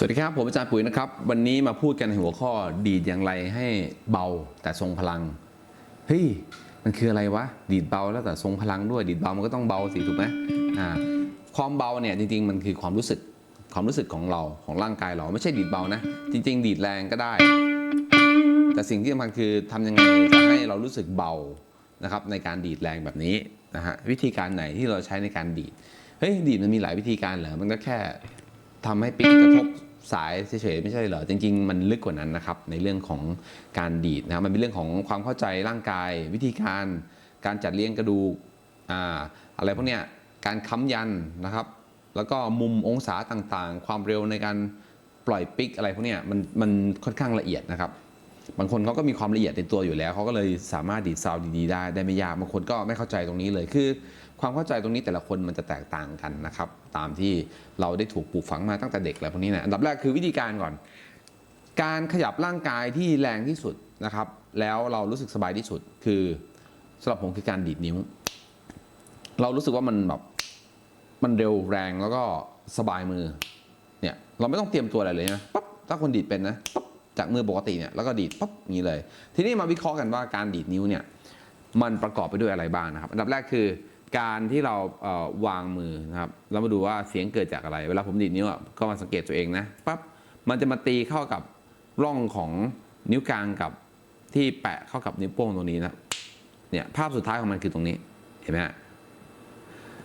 สวัสดีครับ ผมอาจารย์ปุ๋ยนะครับ วันนี้มาพูดกันในหัวข้อดีดอย่างไรให้เบาแต่ทรงพลังเฮ้ยมันคืออะไรวะ ดีดเบาแล้วแต่ทรงพลังด้วย ดีดเบามันก็ต้องเบาสิถูกไหมอ่าความเบาเนี่ยจริง ๆ มันคือความรู้สึกความรู้สึกของเราของร่างกายเราไม่ใช่ดีดเบานะ จริง ๆ ดีดแรงก็ได้ แต่สิ่งที่สำคัญคือทำยังไงจะให้เรารู้สึกเบานะครับในการดีดแรงแบบนี้นะฮะวิธีการไหนที่เราใช้ในการดีดเฮ้ยดีดมันมีหลายวิธีการเหรอมันก็แค่ทำให้ปิกกระทบ สายเฉยๆไม่ใช่เหรอจริง ๆ มันลึกกว่านั้นนะครับในเรื่องของการดีดนะครับมันเป็นเรื่องของความเข้าใจร่างกาย วิธีการการจัดเลี้ยงกระดูกอ่าอะไรพวกเนี้ยการค้ำยันนะครับ แล้วก็มุมองศาต่างๆ ความเร็วในการปล่อยปิกอะไรพวกเนี้ยมันมันค่อนข้างละเอียดนะครับ บางคนเขาก็มีความละเอียดในตัวอยู่แล้วเขาก็เลยสามารถดีดซาวดีๆได้ได้ไม่ยากบางคนก็ไม่เข้าใจตรงนี้เลยคือ ความเข้าใจตรงนี้แต่ละคนมันจะแตกต่างกันนะครับตามที่เราได้ถูกปลูกฝังมาตั้งแต่เด็กอะไรพวกนี้นะอันดับแรกคือวิธีการก่อน การขยับร่างกายที่แรงที่สุดนะครับ แล้วเรารู้สึกสบายที่สุดคือสำหรับผมคือการดีดนิ้ว เรารู้สึกว่ามันแบบมันเร็วแรงแล้วก็สบายมือเนี่ยเราไม่ต้องเตรียมตัวอะไรเลยนะปั๊บถ้าคนดีดเป็นนะปั๊บ จากมือปกติเนี่ยแล้วก็ดีดปั๊บอย่างนี้เลย ทีนี้มาวิเคราะห์กันว่าการดีดนิ้วเนี่ยมันประกอบไปด้วยอะไรบ้างนะครับ อันดับแรกคือการที่เราเวางมือนะครับเรามาดูว่าเสียงเกิดจากอะไร เวลาผมดีดนิ้วก็มาสังเกตตัวเองนะปั๊บมันจะมาตีเข้ากับร่องของนิ้วกลางกับที่แปะเข้ากับนิ้วโป้งตรงนี้นะเนี่ยภาพสุดท้ายของมันคือตรงนี้เห็นไหมฮะ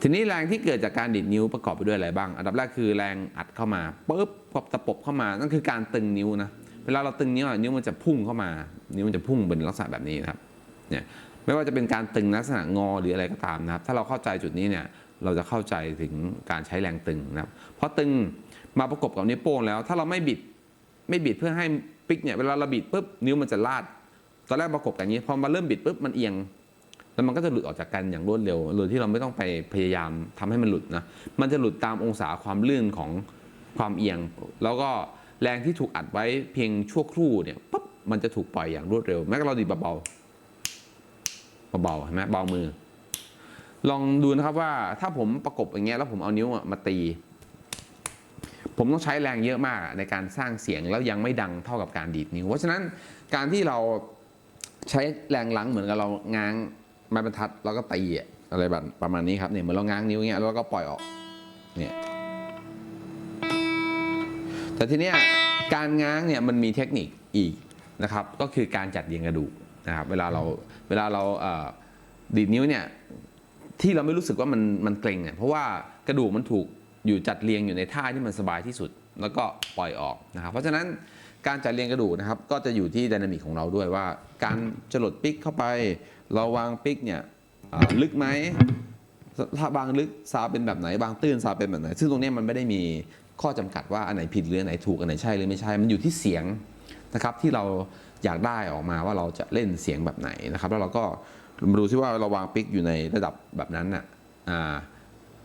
ทีนี้แรงที่เกิดจากการดีดนิ้วประกอบไปด้วยอะไรบ้าง อันดับแรกคือแรงอัดเข้ามาปุ๊บพอตะปบเข้ามานั่นคือการตึงนิ้วนะ เวลาเราตึงนิ้วอะนิ้วมันจะพุ่งเข้ามา นิ้วมันจะพุ่งเป็นลักษณะแบบนี้นะครับเนี่ยไม่ว่าจะเป็นการตึงลักษณะงอหรืออะไรก็ตามนะครับ ถ้าเราเข้าใจจุดนี้เนี่ยเราจะเข้าใจถึงการใช้แรงตึงนะครับเพราะตึงมาประกบกับนิ้วโป้งแล้ว ถ้าเราไม่บิดไม่บิดเพื่อให้ปิกเนี่ยเวลาเราบิดปุ๊บนิ้วมันจะลาดตอนแรกประกบกันนี้พอมาเริ่มบิดปุ๊บมันเอียงแล้วมันก็จะหลุดออกจากกันอย่างรวดเร็วโดยที่เราไม่ต้องไปพยายามทำให้มันหลุดนะมันจะหลุดตามองศาความลื่นของความเอียง แล้วก็ แรงที่ถูกอัดไว้เพียงชั่วครู่เนี่ยปุ๊บมันจะถูกปล่อยอย่างรวดเร็ว แม้กระทั่งเราดีดเบาๆเบาๆเห็นไหมเบามือ ลองดูนะครับว่าถ้าผมประกบอย่างเงี้ยแล้วผมเอานิ้วมาตี ผมต้องใช้แรงเยอะมากในการสร้างเสียงแล้วยังไม่ดังเท่ากับการดีดนิ้ว เพราะฉะนั้นการที่เราใช้แรงหลังเหมือนกับเราง้างไม้บรรทัดแล้วก็ตีอะอะไรแบบประมาณนี้ครับเนี่ยเหมือนเราง้างนิ้วเงี้ยแล้วก็ปล่อยออกเนี่ย แต่ทีเนี้ยการง้างเนี่ยมันมีเทคนิคอีกนะครับก็คือการจัดเรียงกระดูกนะครับเวลาเราเวลาเราดีดนิ้วเนี่ยที่เราไม่รู้สึกว่ามันมันเกร็งเนี่ยเพราะว่ากระดูกมันถูกอยู่จัดเรียงอยู่ในท่าที่มันสบายที่สุด แล้วก็ปล่อยออกนะครับเพราะฉะนั้นการจัดเรียงกระดูกนะครับก็จะอยู่ที่ไดนามิกของเราด้วยว่า การจรดปิกเข้าไป เราวางปิกเนี่ยลึกไหมถ้าบางลึกซาเป็นแบบไหนบางตื้นซาเป็นแบบไหน ซึ่งตรงนี้มันไม่ได้มี ข้อจำกัดว่าอันไหนผิดหรืออันไหนถูกอันไหนใช่หรือไม่ใช่ มันอยู่ที่เสียงนะครับที่เราอยากได้ออกมาว่าเราจะเล่นเสียงแบบไหนนะครับ แล้วเราก็มาดูซิว่าเราวางปิกอยู่ในระดับแบบนั้นน่ะอ่า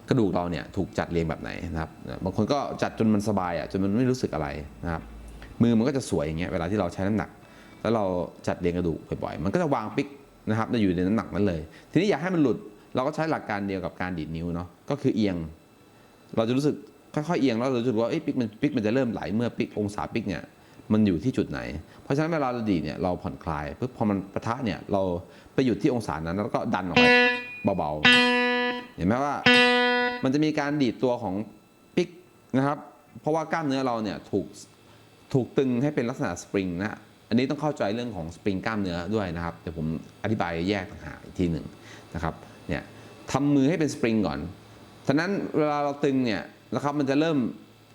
กระดูกเราเนี่ยถูกจัดเรียงแบบไหนนะครับบางคนก็จัดจนมันสบายอะจนมันไม่รู้สึกอะไรนะครับมือมันก็จะสวยอย่างเงี้ยเวลาที่เราใช้น้ำหนัก แล้วเราจัดเรียงกระดูกบ่อยๆมันก็จะวางปิกนะครับจะอยู่ในน้ำหนักนั้นเลย ทีนี้อยากให้มันหลุดเราก็ใช้หลักการเดียวกับการดีดนิ้วเนาะก็คือเอียง เราจะรู้สึก ค่อยๆเอียงแล้วเราจะรู้ว่าปิกมันปิกมันจะเริ่มไหลเมื่อปิกองศาปิกเนี่ยมันอยู่ที่จุดไหน เพราะฉะนั้นเวลาเราดีเนี่ยเราผ่อนคลายปุ๊บพอมันปะทะเนี่ยเราไปหยุดที่องศานั้นแล้วก็ดันออกไปเบาๆ เห็นไหมว่ามันจะมีการดีดตัวของปิกนะครับ เพราะว่ากล้ามเนื้อเราเนี่ยถูกถูกตึงให้เป็นลักษณะสปริงนะอันนี้ต้องเข้าใจเรื่องของสปริงกล้ามเนื้อด้วยนะครับเดี๋ยวผมอธิบายแยกต่างหากอีกทีหนึ่งนะครับเนี่ยทำมือให้เป็นสปริงก่อนฉะนั้นเวลาเราตึงเนี่ย นะครับมันจะเริ่ม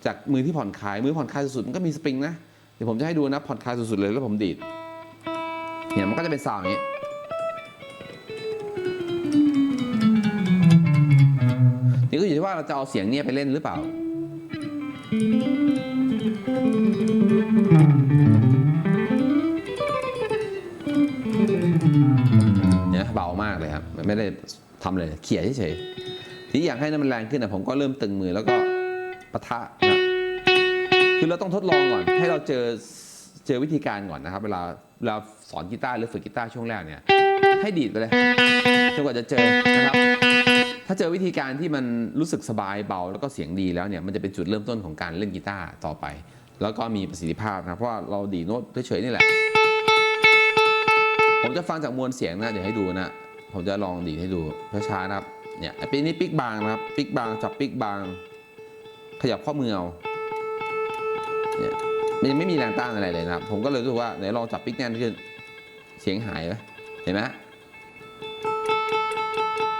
จากมือที่ผ่อนคลาย มือผ่อนคลายสุดๆมันก็มีสปริงนะ เดี๋ยวผมจะให้ดูนะผ่อนคลายสุดๆเลยแล้วผมดีดเนี่ยมันก็จะเป็นซาวอย่างนี้นี่ก็อยู่ที่ว่าเราจะเอาเสียงเนี่ยไปเล่นหรือเปล่า เนี่ยเบามากเลยครับ ไม่ได้ทำเลยเขี่ยเฉยๆ ที่อยากให้น้ำมันแรงขึ้นนะผมก็เริ่มตึงมือแล้วก็ปะทะนะคือเราต้องทดลองก่อน ให้เราเจอเจอวิธีการก่อนนะครับ เวลาเวลาสอนกีตาร์หรือฝึกกีตาร์ช่วงแรกเนี่ย ให้ดีดไปเลยจนกว่าจะเจอนะครับ ถ้าเจอวิธีการที่มันรู้สึกสบายเบา แล้วก็เสียงดีแล้วเนี่ยมันจะเป็นจุดเริ่มต้นของการเล่นกีตาร์ต่อไป แล้วก็มีประสิทธิภาพนะเพราะว่าเราดีดโน้ตเฉยๆนี่แหละ ผมจะฟังจากมวลเสียงนะเดี๋ยวให้ดูนะ ผมจะลองดีดให้ดูช้าๆนะครับ เนี่ยไอปีนี้ปิกบางนะครับปิกบางจับปิกบาง ขยับข้อมือเอาเนี่ยมันยังไม่มีแรงต้านอะไรเลยนะครับ ผมก็เลยรู้สึกว่าไหนลองจับปิกแน่นขึ้น เสียงหายไหมเห็นไหม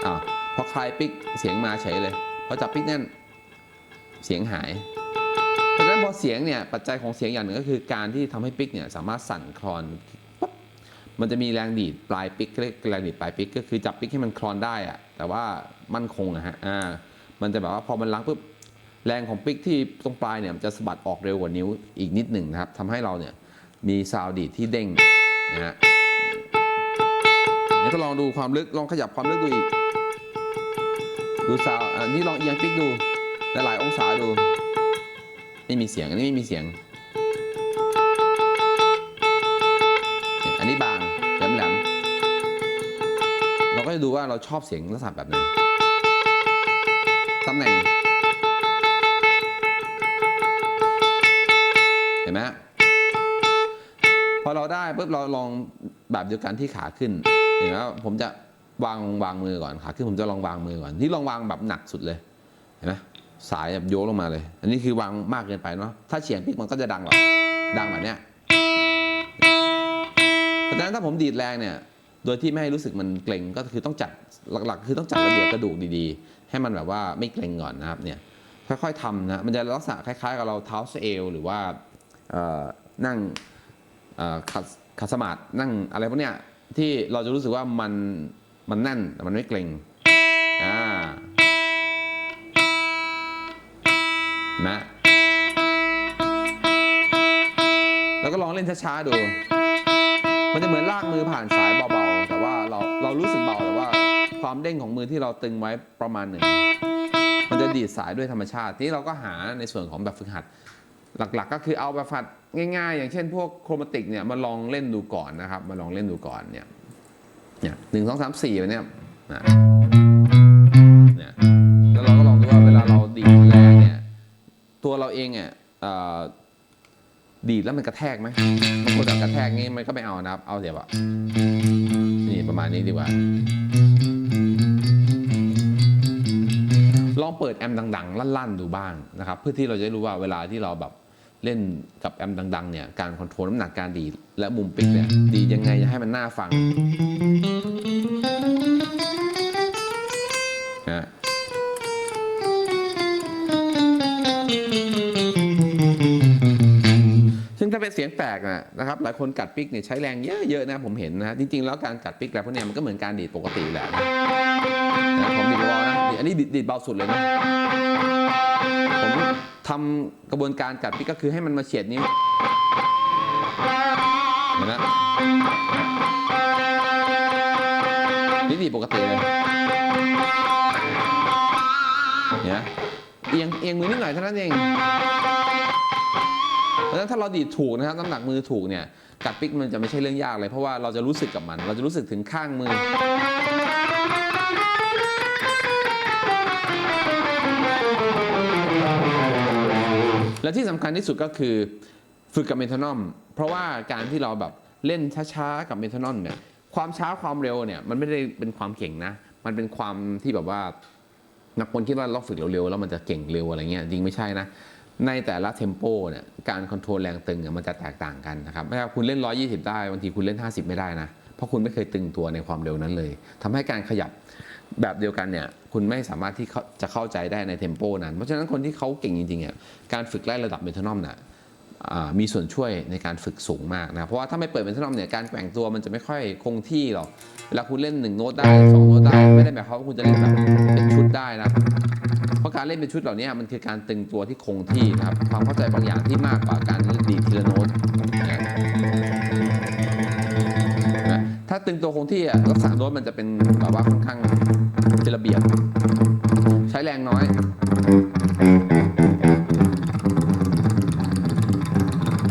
อ้าวพอคลายปิกเสียงมาเฉยเลยพอจับปิกแน่นเสียงหายเพราะฉะนั้นพอเสียงเนี่ยปัจจัยของเสียงอย่างหนึ่งก็คือการที่ทำให้ปิกเนี่ยสามารถสั่นคลอนปั๊บมันจะมีแรงดีดปลายปิกเรียกแรงดีดปลายปิกก็คือจับปิกให้มันคลอนได้อะ แต่ว่ามั่นคงอะฮะอ่ามันจะแบบว่าพอมันล้างปุ๊บแรงของปิกที่ตรงปลายเนี่ยมันจะสะบัดออกเร็วกว่านิ้วอีกนิดหนึ่งนะครับทำให้เราเนี่ยมีซาวด์ดีดที่เด้งนะฮะเดี๋ยวก็ลองดูความลึกลองขยับความลึกดูอีก ดูซาวด์อันนี้ลองเอียงปิกดูหลายๆองศาดู ไม่มีเสียงอันนี้ไม่มีเสียง จะดูว่าเราชอบเสียงลักษณะแบบไหนตำแหน่ง เห็นไหมพอเราได้ปุ๊บเราลองแบบเดียวกันที่ขาขึ้น เห็นไหมผมจะวางวางมือก่อนขาขึ้นผมจะลองวางมือก่อนที่ลองวางแบบหนักสุดเลย เห็นไหมสายแบบโยกลงมาเลย อันนี้คือวางมากเกินไปเนาะถ้าเฉียงปิกมันก็จะดังหรอดังแบบเนี้ยเพราะฉะนั้นถ้าผมดีดแรงเนี่ย โดยที่ไม่ให้รู้สึกมันเกร็งก็คือต้องจัดหลักๆ คือต้องจัดระเบียบกระดูกดีๆ ให้มันแบบว่าไม่เกร็งก่อนนะครับเนี่ยค่อยๆทำนะมันจะลักษณะคล้ายๆ กับเราเท้าเอวหรือว่านั่งขัดขัดสมาธินั่งอะไรพวกเนี้ยที่เราจะรู้สึกว่ามันมันแน่นแต่มันไม่เกร็งอ่านะแล้วก็ลองเล่นช้าๆดู มันจะเหมือนลากมือผ่านสายเบา เราเรารู้สึกเบาแต่ว่า ความเด้งของมือที่เราตึงไว้ประมาณหนึ่งมันจะดีดสายด้วยธรรมชาติ ที่เราก็หาในส่วนของแบบฝึกหัด หลักๆ ก็คือเอาแบบฝึกหัดง่าย ๆ อย่างเช่น พวกโครมาติกเนี่ยมาลองเล่นดูก่อนนะครับ มาลองเล่นดูก่อนเนี่ยเนี่ยหนึ่งสองสามสี่เนี้ยนะเนี่ยแล้วเราก็ลองดูว่าเวลาเราดีดแรงเนี่ยตัวเราเองเนี่ยดีดแล้วมันกระแทกไหมบางคนแบบกระแทกงี้มันก็ไม่เอานะครับ เอาเดี๋ยวอะ ประมาณนี้ดีกว่า ลองเปิดแอมดัง ๆ ลั่น ๆ ดูบ้างนะครับ เพื่อที่เราจะได้รู้ว่าเวลาที่เราแบบเล่นกับแอมดัง ๆ เนี่ย การคอนโทรลน้ำหนักการดีดและมุมปิกเนี่ย ดียังไงจะให้มันน่าฟัง เสียงแปลกนะนะครับหลายคนกัดปิกเนี่ยใช้แรงเยอะๆนะผมเห็นนะจริงๆแล้วการกัดปิกแบบพวกเนี้ยมันก็เหมือนการดีดปกติแหละนะผมดีดเบานะอันนี้ดีดเบาสุดเลยนะผมทำกระบวนการกัดปิกก็คือให้มันมาเฉียดนิ้วเห็นไหมนี่ดีดปกติเลยเนี่ยเอียงเอียงมือนิดหน่อยเท่านั้นเองะฉะนั้นถ้าเราดีดถูกนะครับน้ำหนักมือถูกเนี่ยกัดปิกมันจะไม่ใช่เรื่องยากเลย เพราะว่าเราจะรู้สึกกับมัน เราจะรู้สึกถึงข้างมือและที่สำคัญที่สุดก็คือฝึกกับเมทานอม เพราะว่าการที่เราแบบเล่นช้าๆกับเมทานอมเนี่ยความช้าความเร็วเนี่ยมันไม่ได้เป็นความเก่งนะ มันเป็นความที่แบบว่านักคนคิดว่าเราฝึกเร็วๆแล้วมันจะเก่งเร็วอะไรเงี้ยจริงไม่ใช่นะ ในแต่ละเทมโปเนี่ยการคอนโทรลแรงตึงเนี่ยมันจะแตกต่างกันนะครับไม่ว่าคุณเล่น 120 ได้บางทีคุณเล่น 50 ไม่ได้นะ เพราะคุณไม่เคยตึงตัวในความเร็วนั้นเลยทำให้การขยับแบบเดียวกันเนี่ยคุณไม่สามารถที่จะเข้าใจได้ในเทมโปนั้น เพราะฉะนั้นคนที่เขาเก่งจริงๆเนี่ยการฝึกไล่ระดับเมทานอมน่ะอ่ามีส่วนช่วยในการฝึกสูงมากนะเพราะว่าถ้าไม่เปิดเมทานอมเนี่ยการแกว่งตัวมันจะไม่ค่อยคงที่หรอกเวลาคุณเล่นหนึ่งโน้ตได้สองโน้ตได้ไม่ได้หมายความว่าคุณจะเล่นแบบเป็นชุดได้นะ การเล่นเป็นชุดเหล่านี้มันคือการตึงตัวที่คงที่นะครับความเข้าใจบางอย่างที่มากกว่าการดีทีละโน้ตนะนะถ้าตึงตัวคงที่อะรักษาโน้ตมันจะเป็นแบบว่าค่อนข้างเป็นระเบียบ ใช้แรงน้อย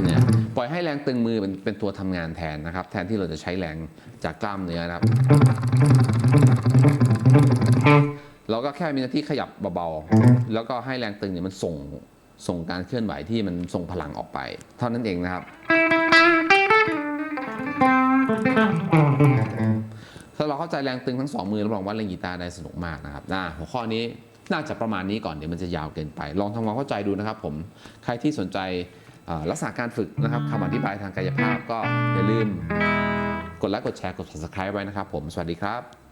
เนี่ยปล่อยให้แรงตึงมือเป็นเป็นตัวทำงานแทนนะครับ แทนที่เราจะใช้แรงจากกล้ามเนื้อนะครับ เราก็แค่มีหน้าที่ขยับเบาๆ แล้วก็ให้แรงตึงเนี่ยมันส่งส่งการเคลื่อนไหวที่มันส่งพลังออกไป เท่านั้นเองนะครับ ถ้าเราเข้าใจแรงตึงทั้งสองมือรับรองว่าเล่นกีตาร์ได้สนุกมากนะครับนะหัวข้อนี้น่าจะประมาณนี้ก่อนเดี๋ยวมันจะยาวเกินไป ลองทำความเข้าใจดูนะครับผม ใครที่สนใจอ่าลักษณะการฝึกนะครับคำอธิบายทางกายภาพก็อย่าลืม กดไลค์กดแชร์กด subscribe ไว้นะครับผม สวัสดีครับ